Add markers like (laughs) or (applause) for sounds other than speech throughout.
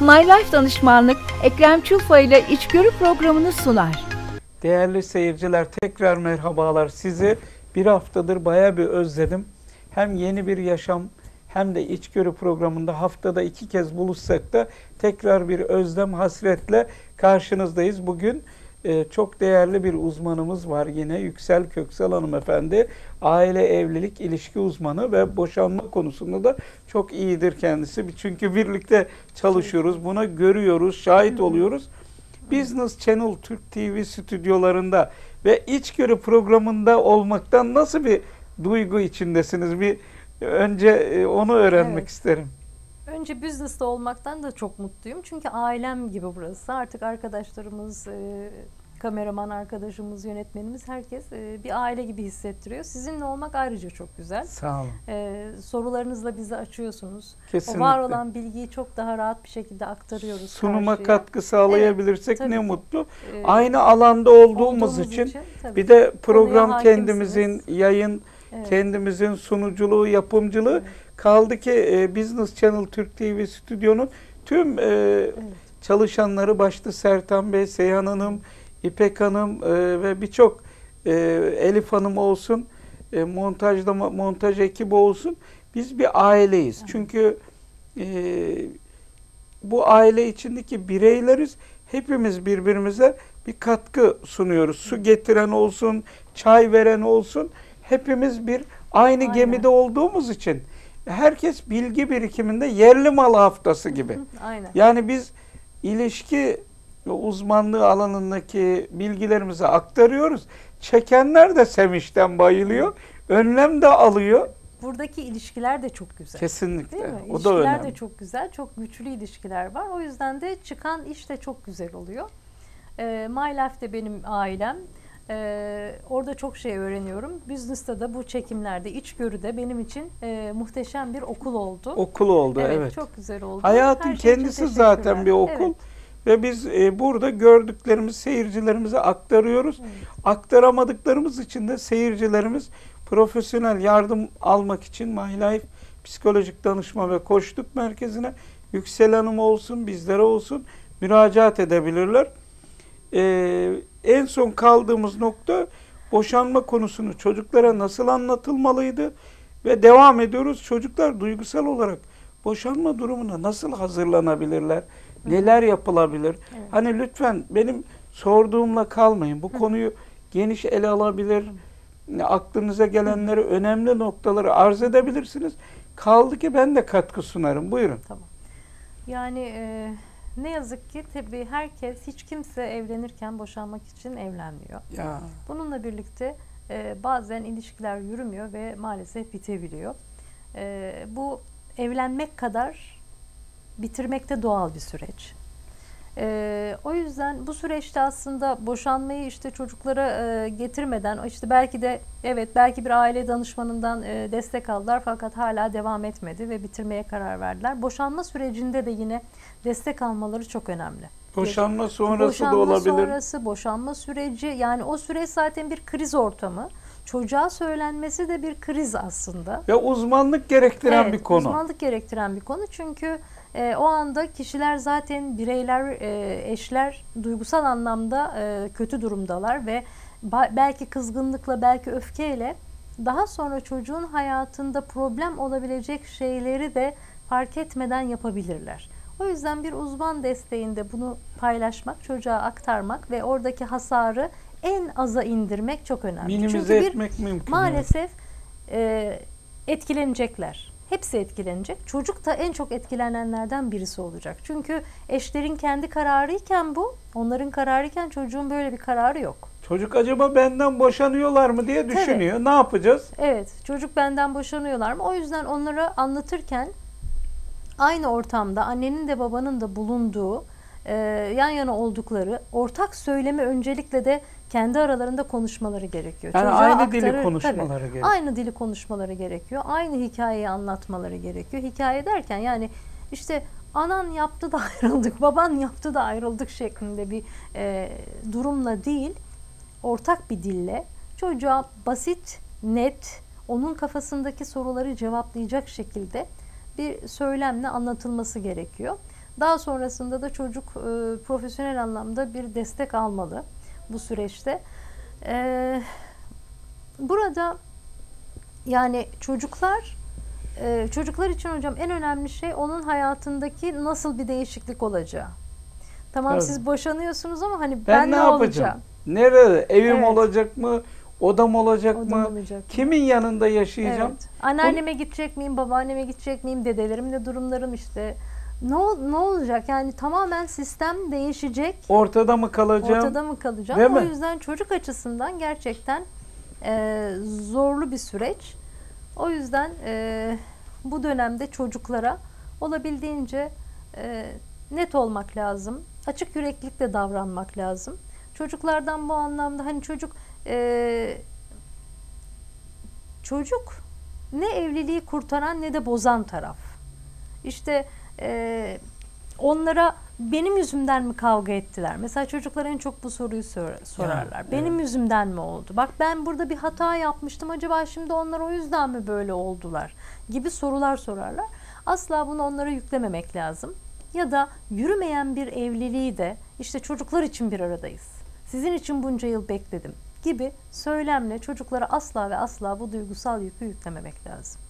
My Life Danışmanlık Ekrem Çulfa ile içgörü programını sunar. Değerli seyirciler tekrar merhabalar. Sizi bir haftadır baya bir özledim. Hem yeni bir yaşam hem de içgörü programında haftada iki kez buluşsak da tekrar bir özlem hasretle karşınızdayız. Bugün e, çok değerli bir uzmanımız var yine Yüksel Köksal hanımefendi. Aile, evlilik, ilişki uzmanı ve boşanma konusunda da çok iyidir kendisi. Çünkü birlikte çalışıyoruz. Buna görüyoruz, şahit oluyoruz. Business Channel Türk TV stüdyolarında ve içgörü programında olmaktan nasıl bir duygu içindesiniz? Bir önce e, onu öğrenmek Evet. isterim. Önce business'ta olmaktan da çok mutluyum. Çünkü ailem gibi burası. Artık arkadaşlarımız, e, kameraman arkadaşımız, yönetmenimiz herkes e, bir aile gibi hissettiriyor. Sizinle olmak ayrıca çok güzel. Sağ olun. E, sorularınızla bizi açıyorsunuz. Kesinlikle. O var olan bilgiyi çok daha rahat bir şekilde aktarıyoruz sunuma karşıya. katkı sağlayabilirsek tabii ne mutlu. E, Aynı alanda olduğumuz, için, tabii bir de program kendimizin, yayın Evet, kendimizin sunuculuğu, yapımcılığı evet, kaldı ki e, Business Channel Türk TV stüdyonun tüm e, evet. çalışanları başta Sertan Bey, Seyhan Hanım, İpek Hanım e, ve birçok e, Elif Hanım olsun, e, montajda montaj ekibi olsun. Biz bir aileyiz. Evet. Çünkü e, bu aile içindeki bireyleriz. Hepimiz birbirimize bir katkı sunuyoruz. Su getiren olsun, çay veren olsun. Hepimiz bir aynı Aynen. gemide olduğumuz için herkes bilgi birikiminde yerli mal haftası gibi. (laughs) Aynen. Yani biz ilişki uzmanlığı alanındaki bilgilerimizi aktarıyoruz. Çekenler de sevinçten bayılıyor. Önlem de alıyor. Buradaki ilişkiler de çok güzel. Kesinlikle. Değil mi? O da İlişkiler önemli. de çok güzel, çok güçlü ilişkiler var. O yüzden de çıkan iş de çok güzel oluyor. Ee, My Life de benim ailem. Ee, orada çok şey öğreniyorum. Business'ta da bu çekimlerde, içgörüde benim için e, muhteşem bir okul oldu. Okul oldu evet, evet. çok güzel oldu. Hayatın Her şey kendisi zaten bir okul. Evet, Ve biz e, burada gördüklerimizi seyircilerimize aktarıyoruz. evet. Aktaramadıklarımız için de seyircilerimiz profesyonel yardım almak için My Life Psikolojik Danışma ve Koçluk Merkezi'ne Yüksel Hanım olsun, bizlere olsun müracaat edebilirler. Ee, en son kaldığımız nokta boşanma konusunu çocuklara nasıl anlatılmalıydı ve devam ediyoruz. Çocuklar duygusal olarak boşanma durumuna nasıl hazırlanabilirler? Neler yapılabilir? Evet. Hani lütfen benim sorduğumla kalmayın. Bu konuyu geniş ele alabilir. Aklınıza gelenleri, önemli noktaları arz edebilirsiniz. Kaldı ki ben de katkı sunarım. Buyurun. Tamam. Yani e, ne yazık ki tabii herkes, hiç kimse evlenirken boşanmak için evlenmiyor. Ya Bununla birlikte e, bazen ilişkiler yürümüyor ve maalesef bitebiliyor. E, bu evlenmek kadar bitirmekte doğal bir süreç. E, o yüzden bu süreçte aslında boşanmayı işte çocuklara e, getirmeden işte belki de evet belki bir aile danışmanından e, destek aldılar fakat hala devam etmedi ve bitirmeye karar verdiler. Boşanma sürecinde de yine destek almaları çok önemli. boşanma sonrası boşanma da olabilir. sonrası, boşanma süreci yani o süreç zaten bir kriz ortamı. Çocuğa söylenmesi de bir kriz aslında. Ve uzmanlık gerektiren Evet, bir konu. Uzmanlık gerektiren bir konu çünkü e, o anda kişiler zaten bireyler, e, eşler duygusal anlamda e, kötü durumdalar ve belki kızgınlıkla, belki öfkeyle daha sonra çocuğun hayatında problem olabilecek şeyleri de fark etmeden yapabilirler. O yüzden bir uzman desteğinde bunu paylaşmak, çocuğa aktarmak ve oradaki hasarı en aza indirmek çok önemli. Minimize Çünkü bir etmek mümkün. Maalesef e, etkilenecekler. Hepsi etkilenecek. Çocuk da en çok etkilenenlerden birisi olacak. Çünkü eşlerin kendi kararıyken bu, onların kararıyken çocuğun böyle bir kararı yok. Çocuk acaba benden boşanıyorlar mı diye Tabii. düşünüyor. Ne yapacağız? Evet, çocuk benden boşanıyorlar mı? O yüzden onlara anlatırken aynı ortamda annenin de babanın da bulunduğu, e, yan yana oldukları ortak söylemi öncelikle de kendi aralarında konuşmaları gerekiyor. Yani Çocuğa aynı dili aktarır- konuşmaları tabii, gerekiyor. Aynı dili konuşmaları gerekiyor. Aynı hikayeyi anlatmaları gerekiyor. Hikaye derken yani işte anan yaptı da (laughs) ayrıldık, baban yaptı da ayrıldık şeklinde bir e, durumla değil, ortak bir dille çocuğa basit, net, onun kafasındaki soruları cevaplayacak şekilde bir söylemle anlatılması gerekiyor. Daha sonrasında da çocuk e, profesyonel anlamda bir destek almalı bu süreçte. E, burada yani çocuklar e, çocuklar için hocam en önemli şey onun hayatındaki nasıl bir değişiklik olacağı. Tamam Evet. siz boşanıyorsunuz ama hani ben, Ben, ne ne yapacağım? olacağım? Nerede? Evim Evet. olacak mı? Odam olacak O da mı? olacak. Kimin yanında yaşayacağım? Evet. Anneanneme gidecek miyim, babaanneme gidecek miyim, dedelerimle durumlarım işte. Ne, ol- ne olacak? Yani tamamen sistem değişecek. Ortada mı kalacağım? Ortada mı kalacağım? Değil o mi? yüzden çocuk açısından gerçekten e, zorlu bir süreç. O yüzden e, bu dönemde çocuklara olabildiğince e, net olmak lazım. Açık yüreklilikle davranmak lazım. Çocuklardan bu anlamda hani çocuk e, çocuk ne evliliği kurtaran ne de bozan taraf. İşte e, onlara benim yüzümden mi kavga ettiler? Mesela çocuklar en çok bu soruyu sor- sorarlar. evet. benim yüzümden mi oldu? Bak ben burada bir hata yapmıştım. Acaba şimdi onlar o yüzden mi böyle oldular? Gibi sorular sorarlar. Asla bunu onlara yüklememek lazım. Ya da yürümeyen bir evliliği de işte çocuklar için bir aradayız. Sizin için bunca yıl bekledim gibi söylemle çocuklara asla ve asla bu duygusal yükü yüklememek lazım.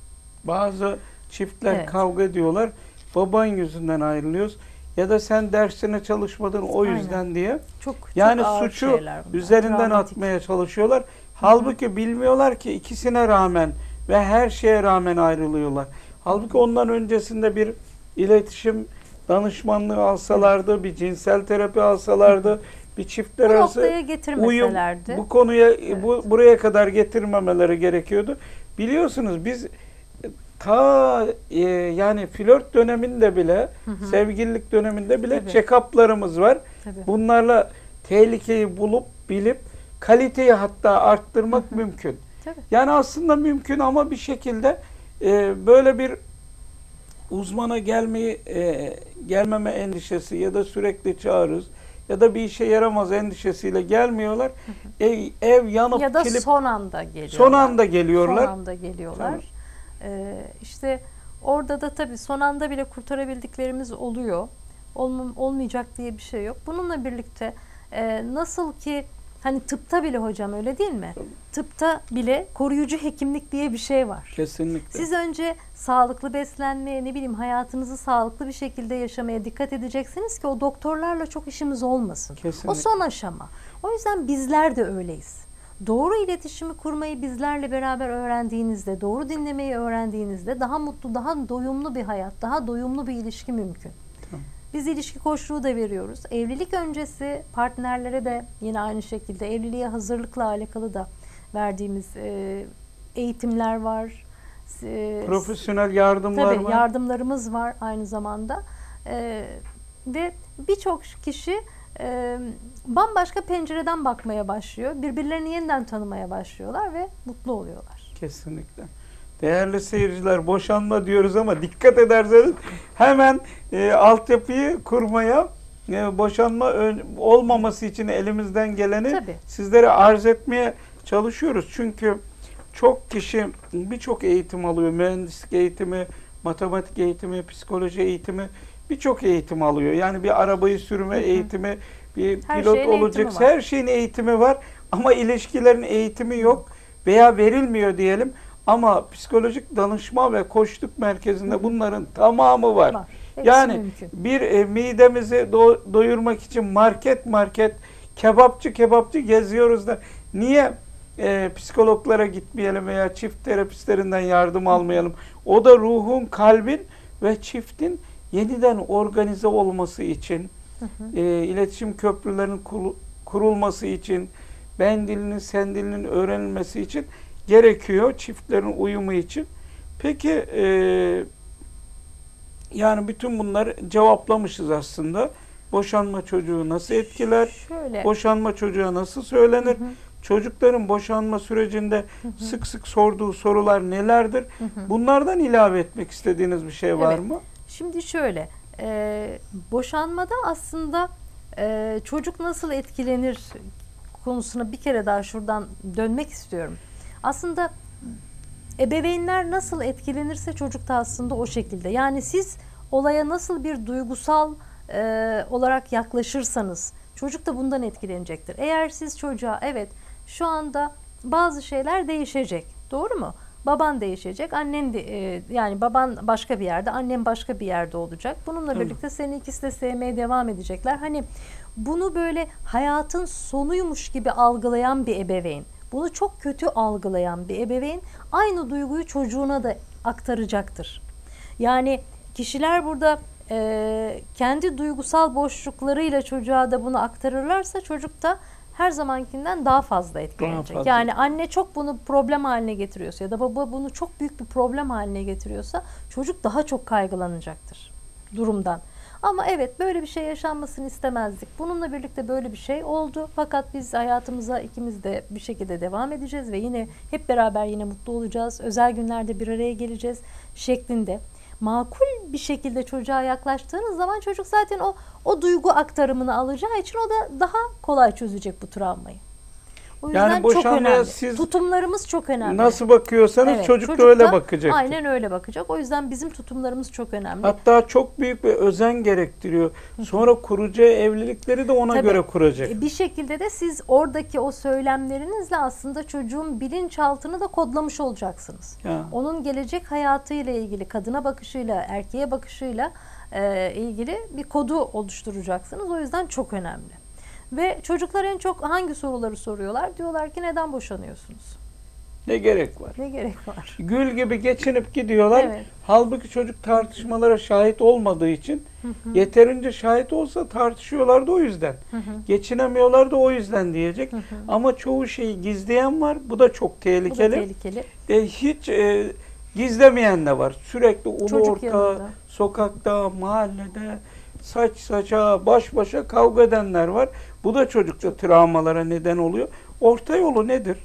Bazı çiftler Evet. kavga ediyorlar. Baban yüzünden ayrılıyoruz. Ya da sen dersine çalışmadın o Aynen. yüzden diye. Çok, Yani çok suçu üzerinden travmatik. atmaya çalışıyorlar. Halbuki bilmiyorlar ki ikisine rağmen ve her şeye rağmen ayrılıyorlar. Halbuki ondan öncesinde bir iletişim danışmanlığı alsalardı, bir cinsel terapi alsalardı, bir çiftler Bu arası uyum bu konuya bu buraya kadar getirmemeleri gerekiyordu. Biliyorsunuz biz ta e, yani flört döneminde bile, Hı hı. sevgililik döneminde bile Tabii. check-up'larımız var. Tabii. Bunlarla tehlikeyi bulup bilip kaliteyi hatta arttırmak mümkün. Tabii. Yani aslında mümkün ama bir şekilde e, böyle bir uzmana gelmeyi e, gelmeme endişesi ya da sürekli çağırırız ya da bir işe yaramaz endişesiyle gelmiyorlar. Ev, ev yanıp ya da kilip son anda geliyorlar. son anda geliyorlar. Son anda geliyorlar. Ee, işte orada da tabii son anda bile kurtarabildiklerimiz oluyor. Olmam, olmayacak diye bir şey yok. Bununla birlikte e, nasıl ki hani tıpta bile hocam öyle değil mi? Tıpta bile koruyucu hekimlik diye bir şey var. Kesinlikle. Siz önce sağlıklı beslenmeye, ne bileyim hayatınızı sağlıklı bir şekilde yaşamaya dikkat edeceksiniz ki o doktorlarla çok işimiz olmasın. Kesinlikle. O son aşama. O yüzden bizler de öyleyiz. Doğru iletişimi kurmayı bizlerle beraber öğrendiğinizde, doğru dinlemeyi öğrendiğinizde daha mutlu, daha doyumlu bir hayat, daha doyumlu bir ilişki mümkün. Tamam. Biz ilişki koçluğu da veriyoruz. Evlilik öncesi partnerlere de yine aynı şekilde evliliğe hazırlıkla alakalı da verdiğimiz e, eğitimler var. E, Profesyonel yardımlar Tabii var. yardımlarımız var aynı zamanda. Ee, ve birçok kişi e, bambaşka pencereden bakmaya başlıyor. Birbirlerini yeniden tanımaya başlıyorlar ve mutlu oluyorlar. Kesinlikle. Değerli seyirciler boşanma diyoruz ama dikkat ederseniz hemen e, altyapıyı kurmaya e, boşanma ön- olmaması için elimizden geleni Tabii. sizlere arz etmeye çalışıyoruz. Çünkü çok kişi birçok eğitim alıyor. Mühendislik eğitimi, matematik eğitimi, psikoloji eğitimi birçok eğitim alıyor. Yani bir arabayı sürme Hı hı. eğitimi, bir Her pilot var. her şeyin eğitimi var ama ilişkilerin eğitimi yok veya verilmiyor diyelim. Ama psikolojik danışma ve koçluk merkezinde bunların tamamı var. Var. Hepsi Yani mümkün. bir e, midemizi do- doyurmak için market market, kebapçı kebapçı geziyoruz da niye e, psikologlara gitmeyelim veya çift terapistlerinden yardım almayalım? O da ruhun, kalbin ve çiftin yeniden organize olması için, Hı hı. e, iletişim köprülerinin kuru- kurulması için, ben dilinin, sen dilinin öğrenilmesi için gerekiyor çiftlerin uyumu için. Peki e, yani bütün bunları cevaplamışız aslında. Boşanma çocuğu nasıl etkiler? Şöyle. Boşanma çocuğa nasıl söylenir? Hı hı, Çocukların boşanma sürecinde hı hı, sık sık sorduğu sorular nelerdir? hı hı. Bunlardan ilave etmek istediğiniz bir şey var Evet. mı? Şimdi şöyle, e, boşanmada aslında e, çocuk nasıl etkilenir konusuna bir kere daha şuradan dönmek istiyorum. Aslında ebeveynler nasıl etkilenirse çocuk da aslında o şekilde. Yani siz olaya nasıl bir duygusal e, olarak yaklaşırsanız çocuk da bundan etkilenecektir. Eğer siz çocuğa evet şu anda bazı şeyler değişecek. Doğru mu? Baban değişecek, annen de, e, yani baban başka bir yerde, annen başka bir yerde olacak. Bununla birlikte seni ikisi de sevmeye devam edecekler. Hani bunu böyle hayatın sonuymuş gibi algılayan bir ebeveyn, bunu çok kötü algılayan bir ebeveyn aynı duyguyu çocuğuna da aktaracaktır. Yani kişiler burada e, kendi duygusal boşluklarıyla çocuğa da bunu aktarırlarsa çocuk da her zamankinden daha fazla etkilenecek. fazla. Yani anne çok bunu problem haline getiriyorsa ya da baba bunu çok büyük bir problem haline getiriyorsa çocuk daha çok kaygılanacaktır durumdan. Ama evet böyle bir şey yaşanmasını istemezdik. Bununla birlikte böyle bir şey oldu. Fakat biz hayatımıza ikimiz de bir şekilde devam edeceğiz ve yine hep beraber yine mutlu olacağız. Özel günlerde bir araya geleceğiz şeklinde. Makul bir şekilde çocuğa yaklaştığınız zaman çocuk zaten o o duygu aktarımını alacağı için o da daha kolay çözecek bu travmayı. O Yani yüzden çok boşanmaya önemli. siz Tutumlarımız çok önemli. Nasıl bakıyorsanız Evet, çocuk, da öyle bakacak. Aynen öyle bakacak. O yüzden bizim tutumlarımız çok önemli. Hatta çok büyük bir özen gerektiriyor. Sonra kuracağı evlilikleri de ona Tabii. göre kuracak. Bir şekilde de siz oradaki o söylemlerinizle aslında çocuğun bilinçaltını da kodlamış olacaksınız. Ya. Onun gelecek hayatıyla ilgili, kadına bakışıyla, erkeğe bakışıyla e, ilgili bir kodu oluşturacaksınız. O yüzden çok önemli. Ve çocuklar en çok hangi soruları soruyorlar? Diyorlar ki neden boşanıyorsunuz? Ne gerek var? Ne gerek var? Gül gibi geçinip gidiyorlar. Evet. Halbuki çocuk tartışmalara şahit olmadığı için yeterince şahit olsa tartışıyorlardı o yüzden. Geçinemiyorlardı o yüzden diyecek. Ama çoğu şeyi gizleyen var. Bu da çok Bu da tehlikeli. tehlikeli. E, hiç e, gizlemeyen de var. Sürekli ulu Çocuk orta, yanında. sokakta, mahallede saç saça, baş başa kavga edenler var. Bu da çocukta travmalara neden oluyor. Orta yolu nedir?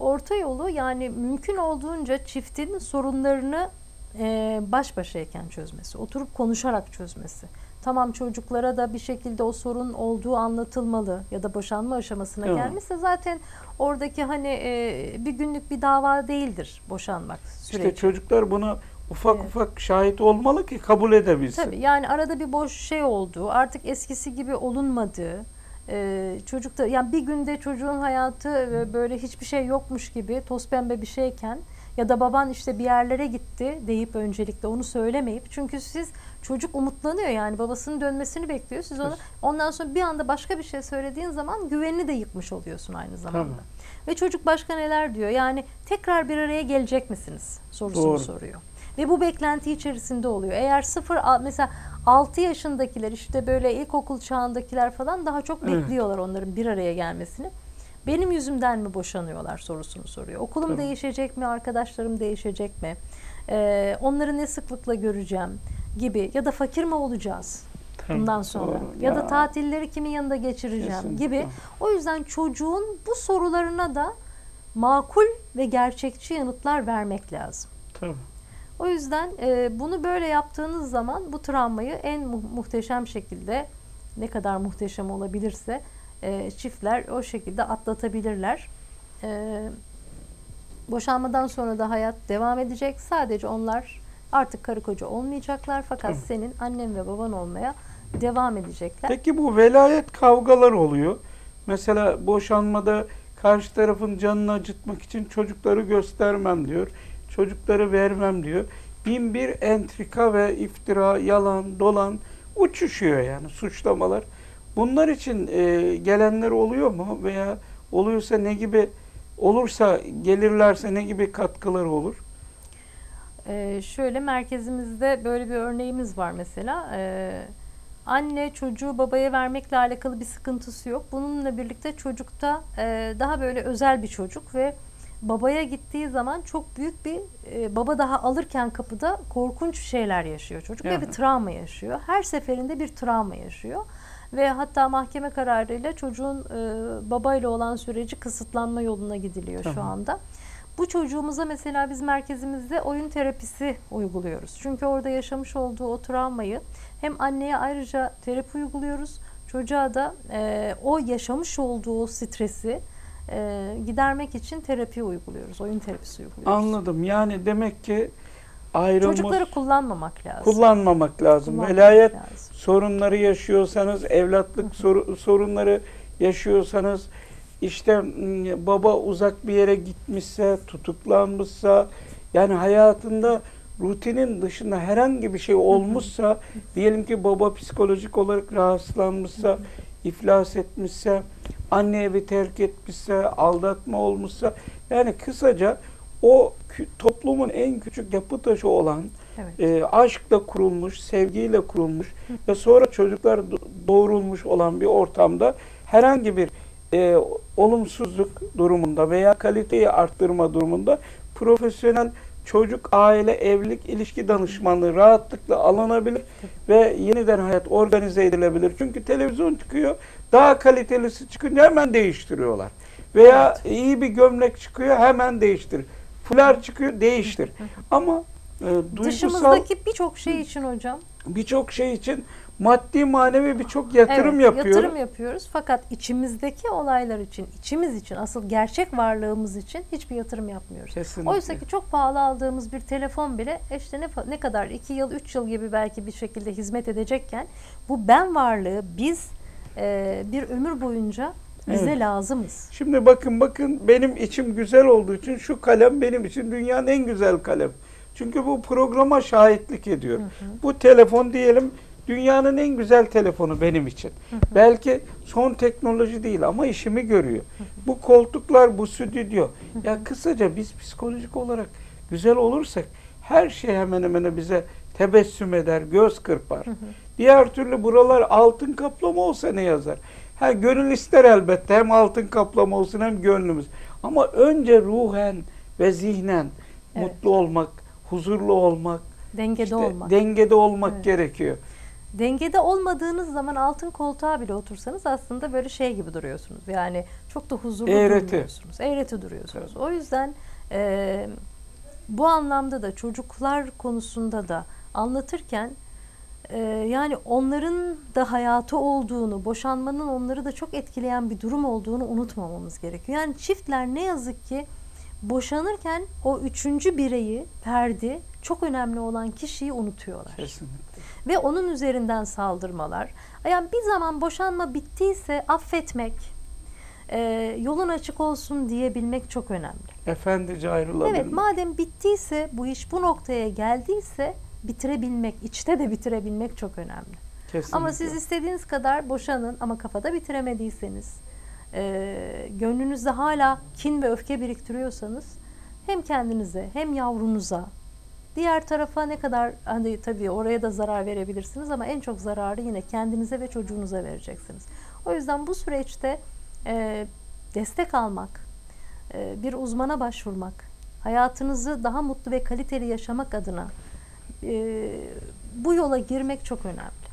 Orta yolu yani mümkün olduğunca çiftin sorunlarını e, baş başayken çözmesi, oturup konuşarak çözmesi. Tamam çocuklara da bir şekilde o sorun olduğu anlatılmalı ya da boşanma aşamasına Tamam. gelmişse zaten oradaki hani e, bir günlük bir dava değildir boşanmak süreci. İşte çocuklar buna ufak Evet. ufak şahit olmalı ki kabul edebilsin. Tabii yani arada bir boş şey olduğu, artık eskisi gibi olunmadığı, e, çocukta yani bir günde çocuğun hayatı e, böyle hiçbir şey yokmuş gibi toz pembe bir şeyken ya da baban işte bir yerlere gitti deyip öncelikle onu söylemeyip çünkü siz çocuk umutlanıyor yani babasının dönmesini bekliyor. Siz onu ondan sonra bir anda başka bir şey söylediğin zaman güvenini de yıkmış oluyorsun aynı zamanda. Tamam. Ve çocuk başka neler diyor? Yani tekrar bir araya gelecek misiniz sorusunu Doğru. soruyor. Ve bu beklenti içerisinde oluyor. Eğer sıfır mesela 6 yaşındakiler işte böyle ilkokul çağındakiler falan daha çok Evet. bekliyorlar onların bir araya gelmesini. Benim yüzümden mi boşanıyorlar sorusunu soruyor. Okulum Tabii. değişecek mi? Arkadaşlarım değişecek mi? Ee, onları ne sıklıkla göreceğim gibi ya da fakir mi olacağız? Bundan sonra doğru. ya, da tatilleri kimin yanında geçireceğim Kesinlikle. gibi. O yüzden çocuğun bu sorularına da makul ve gerçekçi yanıtlar vermek lazım. Tabii. O yüzden e, bunu böyle yaptığınız zaman bu travmayı en mu- muhteşem şekilde ne kadar muhteşem olabilirse e, çiftler o şekilde atlatabilirler. E, boşanmadan sonra da hayat devam edecek. Sadece onlar artık karı koca olmayacaklar fakat Tamam. senin annen ve baban olmaya devam edecekler. Peki bu velayet kavgaları oluyor. Mesela boşanmada karşı tarafın canını acıtmak için çocukları göstermem diyor. Çocukları vermem diyor. Bin bir entrika ve iftira, yalan, dolan uçuşuyor yani suçlamalar. Bunlar için e, gelenler oluyor mu veya oluyorsa ne gibi olursa gelirlerse ne gibi katkıları olur? Ee, şöyle merkezimizde böyle bir örneğimiz var mesela. Ee, anne çocuğu babaya vermekle alakalı bir sıkıntısı yok. Bununla birlikte çocukta e, daha böyle özel bir çocuk ve babaya gittiği zaman çok büyük bir e, baba daha alırken kapıda korkunç şeyler yaşıyor çocuk ve Yani. bir travma yaşıyor. Her seferinde bir travma yaşıyor. Ve hatta mahkeme kararıyla çocuğun e, babayla olan süreci kısıtlanma yoluna gidiliyor şu Tamam. anda. Bu çocuğumuza mesela biz merkezimizde oyun terapisi uyguluyoruz. Çünkü orada yaşamış olduğu o travmayı hem anneye ayrıca terapi uyguluyoruz. Çocuğa da e, o yaşamış olduğu stresi e, gidermek için terapi uyguluyoruz. Oyun terapisi uyguluyoruz. Anladım. Yani demek ki ayrılmış, Çocukları kullanmamak lazım. kullanmamak lazım. Kullanmamak Velayet lazım. sorunları yaşıyorsanız, evlatlık soru- sorunları yaşıyorsanız, işte baba uzak bir yere gitmişse, tutuklanmışsa, yani hayatında rutinin dışında herhangi bir şey olmuşsa, diyelim ki baba psikolojik olarak rahatsızlanmışsa, iflas etmişse, anne evi terk etmişse, aldatma olmuşsa, yani kısaca o toplumun en küçük yapı taşı olan Evet. e, aşkla kurulmuş, sevgiyle kurulmuş ve sonra çocuklar do- doğurulmuş olan bir ortamda herhangi bir e, olumsuzluk durumunda veya kaliteyi arttırma durumunda profesyonel çocuk, aile, evlilik, ilişki danışmanlığı rahatlıkla alınabilir ve yeniden hayat organize edilebilir. Çünkü televizyon çıkıyor, daha kalitelisi çıkınca hemen değiştiriyorlar. Veya iyi bir gömlek çıkıyor, hemen değiştir. Fular çıkıyor, değiştir. Ama e, duygusal Dışımızdaki birçok şey için hocam birçok şey için maddi manevi birçok yatırım evet, yapıyor. yatırım yapıyoruz. Fakat içimizdeki olaylar için, içimiz için, asıl gerçek varlığımız için hiçbir yatırım yapmıyoruz. Kesinlikle. Oysa ki çok pahalı aldığımız bir telefon bile e işte ne, ne kadar 2 yıl 3 yıl gibi belki bir şekilde hizmet edecekken bu ben varlığı biz e, bir ömür boyunca bize Evet. lazımız. Şimdi bakın bakın benim içim güzel olduğu için şu kalem benim için dünyanın en güzel kalem. Çünkü bu programa şahitlik ediyor. Bu telefon diyelim dünyanın en güzel telefonu benim için. Belki son teknoloji değil ama işimi görüyor. Bu koltuklar, bu stüdyo. Ya kısaca biz psikolojik olarak güzel olursak her şey hemen hemen bize tebessüm eder, göz kırpar. Diğer türlü buralar altın kaplama olsa ne yazar? Ha gönül ister elbette hem altın kaplama olsun hem gönlümüz. Ama önce ruhen ve zihnen Evet. mutlu olmak, huzurlu olmak, Dengede işte olmak. dengede olmak Evet. gerekiyor. Dengede olmadığınız zaman altın koltuğa bile otursanız aslında böyle şey gibi duruyorsunuz. Yani çok da huzurlu Eğreti. durmuyorsunuz. Eğreti duruyorsunuz. O yüzden e, bu anlamda da çocuklar konusunda da anlatırken e, yani onların da hayatı olduğunu, boşanmanın onları da çok etkileyen bir durum olduğunu unutmamamız gerekiyor. Yani çiftler ne yazık ki boşanırken o üçüncü bireyi, ferdi, çok önemli olan kişiyi unutuyorlar Kesinlikle. ve onun üzerinden saldırmalar. Yani bir zaman boşanma bittiyse affetmek, e, yolun açık olsun diyebilmek çok önemli. Efendice ayrılabilmek. Evet, madem bittiyse, bu iş bu noktaya geldiyse bitirebilmek, içte de bitirebilmek çok önemli. Kesinlikle. Ama siz istediğiniz kadar boşanın ama kafada bitiremediyseniz, e, gönlünüzde hala kin ve öfke biriktiriyorsanız hem kendinize hem yavrunuza, diğer tarafa ne kadar hani tabii oraya da zarar verebilirsiniz ama en çok zararı yine kendinize ve çocuğunuza vereceksiniz. O yüzden bu süreçte e, destek almak, e, bir uzmana başvurmak, hayatınızı daha mutlu ve kaliteli yaşamak adına e, bu yola girmek çok önemli.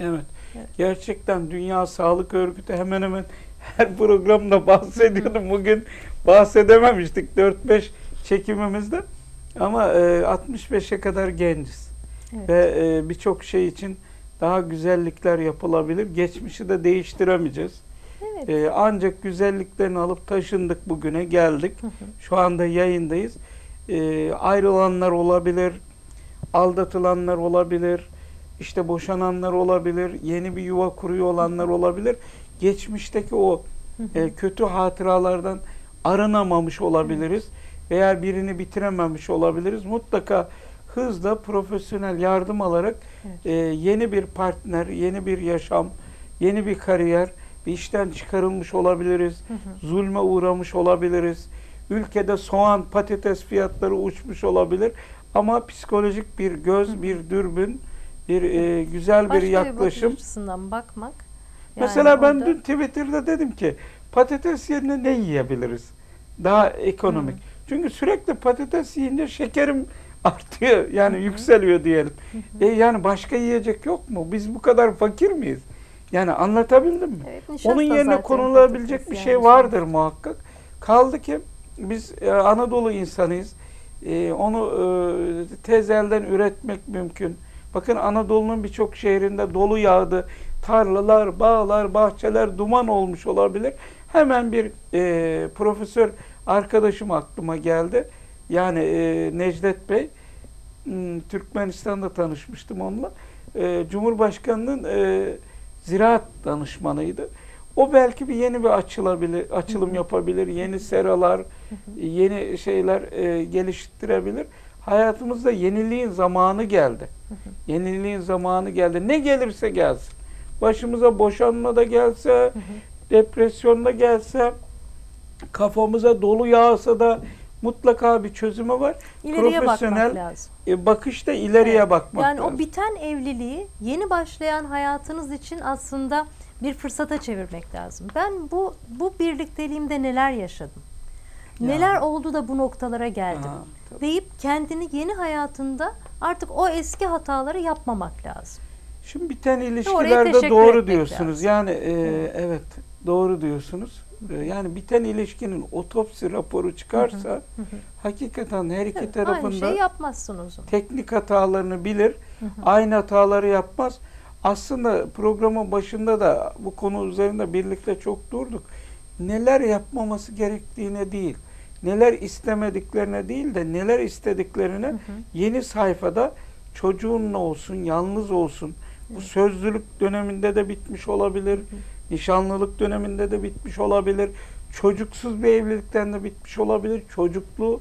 Evet. Evet. Gerçekten Dünya Sağlık Örgütü hemen hemen her programda bahsediyordum. Bugün bahsedememiştik 4-5 çekimimizde. Ama e, 65'e kadar genciz. Evet. Ve e, birçok şey için daha güzellikler yapılabilir. Geçmişi de değiştiremeyeceğiz. Evet. E, ancak güzelliklerini alıp taşındık bugüne geldik. Hı hı. Şu anda yayındayız. E, ayrılanlar olabilir, aldatılanlar olabilir, işte boşananlar olabilir, yeni bir yuva kuruyor olanlar olabilir. Geçmişteki o e, kötü hatıralardan arınamamış olabiliriz veya birini bitirememiş olabiliriz. Mutlaka hızla profesyonel yardım alarak Evet. e, yeni bir partner, yeni bir yaşam, yeni bir kariyer, bir işten çıkarılmış olabiliriz, Hı hı. zulme uğramış olabiliriz. Ülkede soğan, patates fiyatları uçmuş olabilir. Ama psikolojik bir göz, bir dürbün, bir e, güzel bir Başka bir yaklaşım. bakış açısından bakmak. Yani Mesela ben orada- dün Twitter'da dedim ki patates yerine ne yiyebiliriz? Daha ekonomik. Çünkü sürekli patates yiyince şekerim (laughs) artıyor. Yani yükseliyor diyelim. E yani başka yiyecek yok mu? Biz bu kadar fakir miyiz? Yani anlatabildim mi? Evet, Onun yerine konulabilecek bir yani şey sonuçta. vardır muhakkak. Kaldı ki biz e, Anadolu insanıyız. E, onu e, tez elden üretmek mümkün. Bakın Anadolu'nun birçok şehrinde dolu yağdı. Tarlalar, bağlar, bahçeler duman olmuş olabilir. Hemen bir e, profesör arkadaşım aklıma geldi. Yani e, Necdet Bey. hmm, Türkmenistan'da tanışmıştım onunla. E, Cumhurbaşkanı'nın e, ziraat danışmanıydı. O belki bir yeni bir açılabilir, açılım yapabilir, yeni seralar, yeni şeyler e, geliştirebilir. Hayatımızda yeniliğin zamanı geldi. Yeniliğin zamanı geldi. Ne gelirse gelsin. Başımıza boşanma da gelse, depresyon da gelse, kafamıza dolu yağsa da mutlaka bir çözümü var. İleriye Profesyonel bakmak lazım. e, bakışta ileriye Evet. bakmak Yani lazım. o biten evliliği yeni başlayan hayatınız için aslında bir fırsata çevirmek lazım. Ben bu bu birlikteliğimde neler yaşadım? Ya. Neler oldu da bu noktalara geldim? Ha, tabii. deyip kendini yeni hayatında artık o eski hataları yapmamak lazım. Şimdi biten ilişkilerde doğru diyorsunuz. lazım. Yani e, evet doğru diyorsunuz. E, yani biten ilişkinin otopsi raporu çıkarsa hakikaten her iki Tabii, aynı tarafında şeyi yapmazsın o zaman. teknik hatalarını bilir. Aynı hataları yapmaz. Aslında programın başında da bu konu üzerinde birlikte çok durduk. Neler yapmaması gerektiğine değil, neler istemediklerine değil de neler istediklerine yeni sayfada çocuğunla olsun, yalnız olsun. Bu sözlülük döneminde de bitmiş olabilir. Nişanlılık döneminde de bitmiş olabilir. Çocuksuz bir evlilikten de bitmiş olabilir. Çocuklu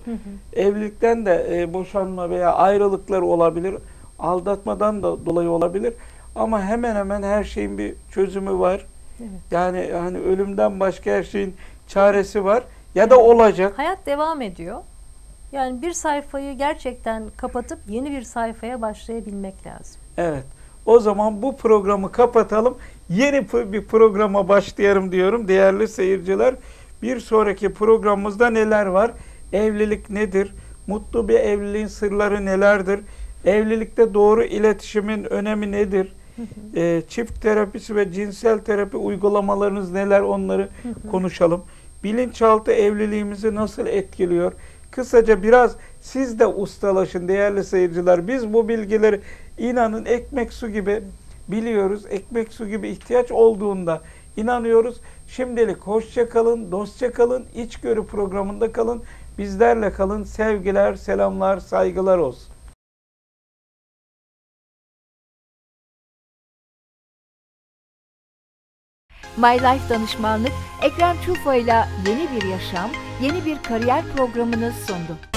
evlilikten de e, boşanma veya ayrılıklar olabilir. Aldatmadan da dolayı olabilir. Ama hemen hemen her şeyin bir çözümü var. Evet. Yani hani ölümden başka her şeyin çaresi var ya da olacak. Hayat devam ediyor. Yani bir sayfayı gerçekten kapatıp yeni bir sayfaya başlayabilmek lazım. Evet. O zaman bu programı kapatalım. Yeni bir programa başlayalım diyorum değerli seyirciler. Bir sonraki programımızda neler var? Evlilik nedir? Mutlu bir evliliğin sırları nelerdir? Evlilikte doğru iletişimin önemi nedir? Ee, çift terapisi ve cinsel terapi uygulamalarınız neler onları konuşalım. Bilinçaltı evliliğimizi nasıl etkiliyor? Kısaca biraz siz de ustalaşın değerli seyirciler. Biz bu bilgileri inanın ekmek su gibi biliyoruz. Ekmek su gibi ihtiyaç olduğunda inanıyoruz. Şimdilik hoşça kalın, dostça kalın, içgörü programında kalın. Bizlerle kalın. Sevgiler, selamlar, saygılar olsun. My Life Danışmanlık Ekrem Çufa ile yeni bir yaşam, yeni bir kariyer programını sundu.